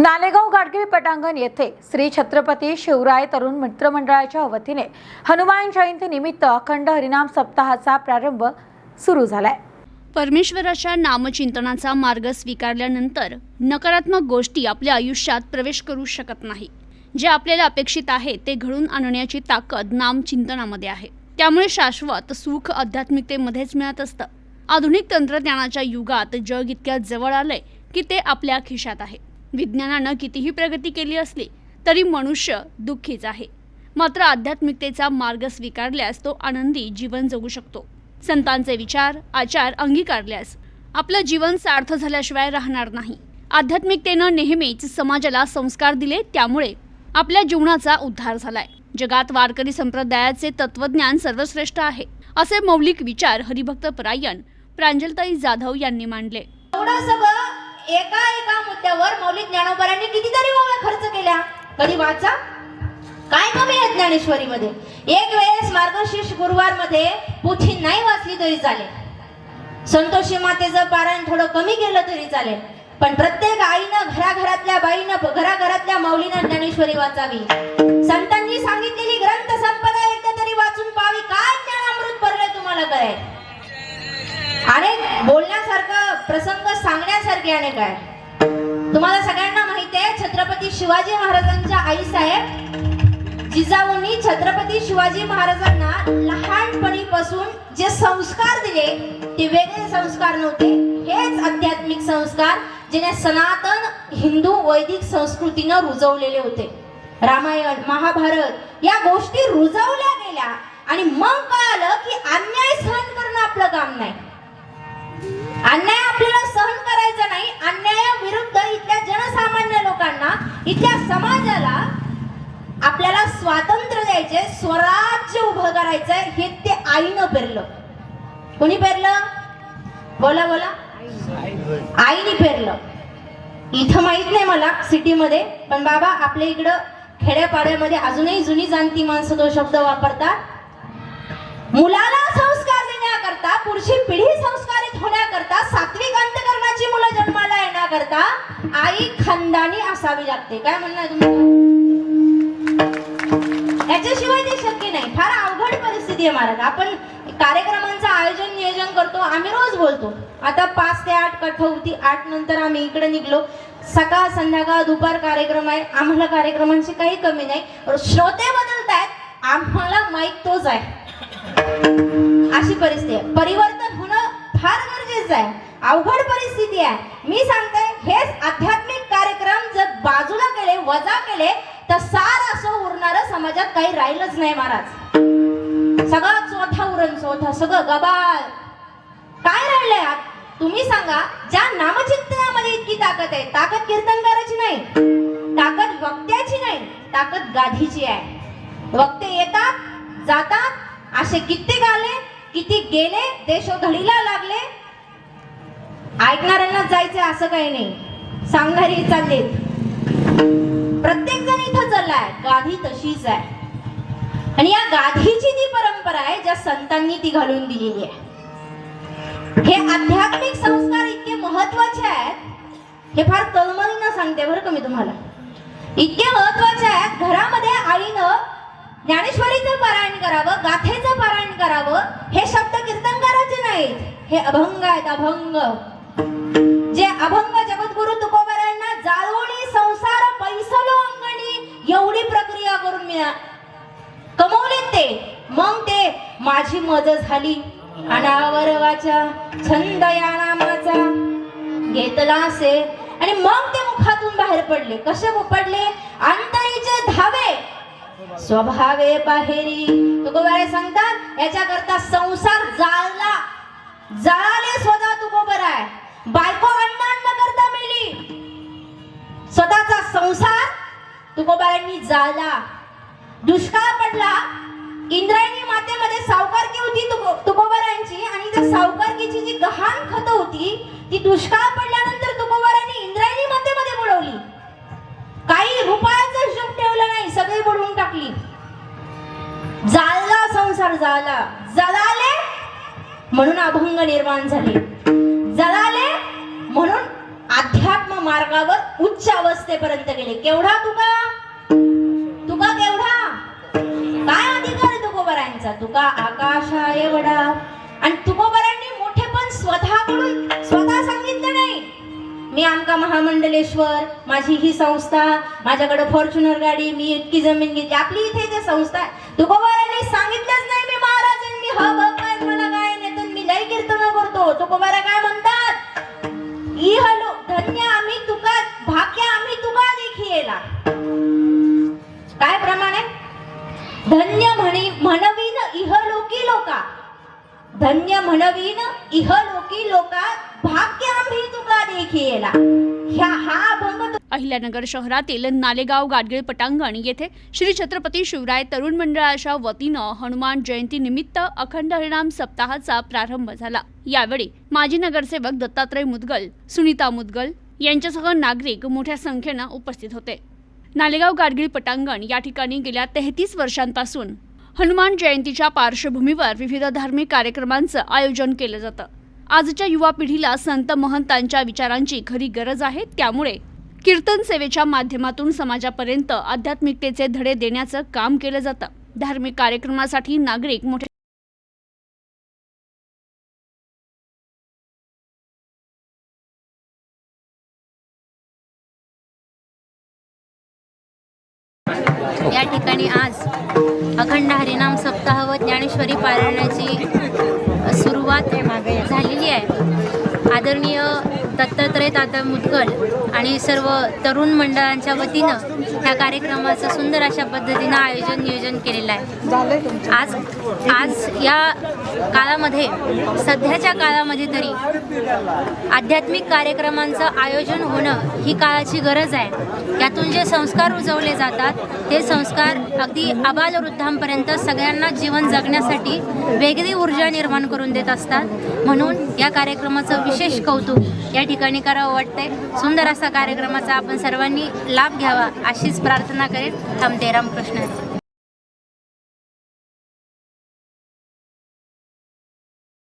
नालेगाव गाडगीळ पटांगण येथे श्री छत्रपती शिवराय तरुण मित्रमंडळाच्या वतीने हनुमान जयंती निमित्त अखंड हरिनाम सप्ताहाचा प्रारंभ सुरू झालाय. परमेश्वराच्या नामचिंतनाचा मार्ग स्वीकारल्यानंतर नकारात्मक गोष्टी आपल्या आयुष्यात प्रवेश करू शकत नाही. जे आपल्याला अपेक्षित आहे ते घडून आणण्याची ताकद नामचिंतनामध्ये आहे. त्यामुळे शाश्वत सुख आध्यात्मिकतेमध्येच मिळत असतं. आधुनिक तंत्रज्ञानाच्या युगात जग इतक्या जवळ आलंय की ते आपल्या खिशात आहे. विज्ञानानं कितीही प्रगती केली असली तरी मनुष्य दुःखीच आहे. मात्र आध्यात्मिकतेचा मार्ग स्वीकारल्यास तो आनंदी जीवन जगू शकतो. संतांचे विचार आचार अंगीकारल्यास आपलं जीवन सार्थ झाल्याशिवाय राहणार नाही. आध्यात्मिकतेनं नेहमीच समाजाला संस्कार दिले त्यामुळे आपल्या जीवनाचा उद्धार झालाय. जगात वारकरी संप्रदायाचे तत्वज्ञान सर्वश्रेष्ठ आहे असे मौलिक विचार हरिभक्त परायण प्रांजलताई जाधव यांनी मांडले. थोडा सगळं एका एका मुद्द्यावर मौलिक ज्ञानोबरांनी कितीतरी ओव्या खर्च केल्या कधी वाचा? काय कमी आहे ज्ञानेश्वरीमध्ये? एक वेळेस मार्गशीर्ष गुरुवारमध्ये पुथी नाही वाचली तरी चालेल. संतोषी मातेचं पारायण थोडं कमी केलं तरी चालेल. पण प्रत्येक आईनं घराघरातल्या बाईनं घराघरातल्या माऊलीनं ज्ञानेश्वरी वाचावी. संतांनी सांगितलेली ग्रंथ संपदा एकदा तरी वाचून पाहावी. काय ज्ञानामृत पडलंय तुम्हाला काय अरे बोलण्यासारखं प्रसंग सांगण्यासारखे अनेक आहे तुम्हाला सगळ्यांना माहिती आहे छत्रपती शिवाजी महाराजांच्या आई साहेब जिजाऊंनी छत्रपती शिवाजी महाराजांना लहानपणीपासून जे संस्कार दिले ते वेगळे संस्कार नव्हते. हेच आध्यात्मिक संस्कार जिने सनातन हिंदू वैदिक संस्कृतीनं रुजवलेले होते. रामायण महाभारत या गोष्टी रुजवल्या गेल्या आणि मग कळालं की अन्याय सहन करणं आपलं काम नाही. अन्याय आपल्याला सहन करायचा नाही. अन्यायाविरुद्ध इथल्या जनसामान्य लोकांना इथल्या समाजाला आपल्याला स्वातंत्र्य द्यायचे स्वराज्य उभं करायचंय हे ते आईनं पेरलं. कोणी पेरलं? बोला बोला. आईने पेरलं. इथं माहीत नाही मला सिटीमध्ये पण बाबा आपल्या इकडं खेड्यापाड्यामध्ये अजूनही जुनी जाणती माणसं तो शब्द वापरतात. मुलाला असं करता पुढची पिढी संस्कारित होण्याकरता सात्विक अंतकरणाची मुलं जन्माला येण्याकरता आई खानदानी असावी लागते. काय म्हणणं तुमचं? याच्याशिवाय ते शक्य नाही. फार अवघड परिस्थिती आहे महाराज. आपण कार्यक्रमांचं आयोजन नियोजन करतो आम्ही रोज बोलतो. आता पाच ते आठ कठवती आठ नंतर आम्ही इकडे निघलो. सकाळ संध्याकाळ दुपार कार्यक्रम आहे. आम्हाला कार्यक्रमांची काही कमी नाही. श्रोते बदलत आहेत आम्हाला माहीत तोच आहे. अशी परिस्थिती आहे. परिवर्तन होणं फार गरजेचं आहे. अवघड परिस्थिती आहे. मी सांगते हेच आध्यात्मिक कार्यक्रम जर बाजूला केले वजा केले तर सार असं उरणार समाजात काही राहिलंच नाही महाराज. सगळं चोथा उरण चोथा सगळं गबाळ. काय राहिलंय तुम्ही सांगा ज्या नामचिंतनामध्ये इतकी ताकद आहे ताकद कीर्तनकाराची नाही. ताकद वक्त्याची नाही ताकद गाधीची आहे. वक्ते येतात जातात असे कित्येक आले किती गेले देशोधडीला लागले? ऐकणाऱ्यांना जायचे असं काही नाही. सांगणारी चाललेत. प्रत्येक जण इथं चाललाय. गाधी तशीच आहे. आणि या गाधीची जी परंपरा आहे ज्या संतांनी ती घालून दिलेली आहे. हे आध्यात्मिक संस्कार इतके महत्त्वाचे आहेत हे फार तळमळीनं सांगते बरं का मी तुम्हाला. इतके महत्त्वाचे आहेत घरामध्ये आईनं ज्ञानेश्वरीचं पारायण करावं गाथेचं पारायण करावं हे शब्द कीर्तनकाराचे नाहीत. हे अभंग आहेत अभंग. जे अभंग जगद्गुरु तुकोबरांना जाळवणी संसार पैसलो अंगणी एवढी प्रक्रिया करून मिळा. कमवले ते. मग ते माझी मज झाली. अनावर वाचा छंद या नामाचा. घेतला असे आणि मग ते मुखातून बाहेर पडले. कसे पडले? अंतरीचे धावे. स्वभावे बाहेरी तुकोबारे सांगतात याच्याकरता संसार जाळला. जाळाले स्वतः तुकोबर आहे. बायको अन्न अन्न करता मेली. स्वतःचा संसार तुकोबारांनी जाळला. दुष्काळ पडला. इंद्रायणी मातेमध्ये सावकारकी होती तुको तुकोबारांची आणि त्या सावकारकीची जी गहाण खत होती ती दुष्काळ पडल्यानंतर तुकोबारांनी इंद्रायणी मातेमध्ये बुडवली काही रुपयाचा हिशोब ठेवला नाही सगळी बुडवून टाकली. जालला संसार झाला. जलाले म्हणून अभंग निर्माण झाले. जलाले म्हणून अध्यात्म मार्गावर उच्च अवस्थेपर्यंत गेले. केवढा तुका? तुका केवढा? काय अधिकार तुकोबरांचा तुका आकाशा एवढा मी आमका महामंडलेश्वर माझी ही संस्था माझ्याकडे फॉर्च्युनर गाडी मी इतकी जमीन घेतली. आपली इथे ते संस्था आहे तुकोबारांनी सांगितलंच नाही मी महाराज मी हा भगवान मला काय नाही मी लय कीर्तन करतो. तुकोबारा काय म्हणतात? इह धन्य आम्ही तुका भाग्य आम्ही तुका देखी येला काय प्रमाण आहे? धन्य म्हणी म्हणवीन इहलोकी लोका. धन्य म्हणवीन इहलोकी लोका भाग्य आम्ही देखिएला। ह्या हा अभंग अहिल्यानगर शहरातील नालेगाव गाडगीळ पटांगण येथे श्री छत्रपती शिवराय तरुण मंडळाच्या वतीनं हनुमान जयंती निमित्त अखंड हरिणाम सप्ताहाचा प्रारंभ झाला. यावेळी माजी नगरसेवक दत्तात्रय मुदगल सुनीता मुदगल यांच्यासह नागरिक मोठ्या संख्येनं उपस्थित होते. नालेगाव गाडगीळ पटांगण या ठिकाणी गेल्या तेहतीस वर्षांपासून हनुमान जयंतीच्या पार्श्वभूमीवर विविध धार्मिक कार्यक्रमांचं आयोजन केलं जातं. आजच्या युवा पिढीला संत महंतांच्या विचारांची खरी गरज आहे. त्यामुळे कीर्तन सेवेच्या माध्यमातून समाजापर्यंत आध्यात्मिकतेचे धडे देण्याचं काम केलं जातं. धार्मिक कार्यक्रमासाठी नागरिक मोठ्या या ठिकाणी आज अखंड हरिनाम सप्ताह व ज्ञानेश्वरी पारायणाची सुरुवात झालेली मागे. आदरणीय दत्तात्रय ताता मुदगल आणि सर्व तरुण मंडळांच्या वतीनं ह्या कार्यक्रमाचं सुंदर अशा पद्धतीनं आयोजन नियोजन केलेलं आहे. आज आज या काळामध्ये सध्याच्या काळामध्ये तरी आध्यात्मिक कार्यक्रमांचं आयोजन होणं ही काळाची गरज आहे. यातून जे संस्कार रुजवले जातात ते संस्कार अगदी आबालवृद्धांपर्यंत सगळ्यांना जीवन जगण्यासाठी वेगळी ऊर्जा निर्माण करून देत असतात. म्हणून या कार्यक्रमाचं विशेष कौतुक या ठिकाणी करावं वाटतंय. सुंदर असा कार्यक्रमाचा आपण सर्वांनी लाभ घ्यावा अशीच प्रार्थना करेन थांबते रामकृष्ण हरी.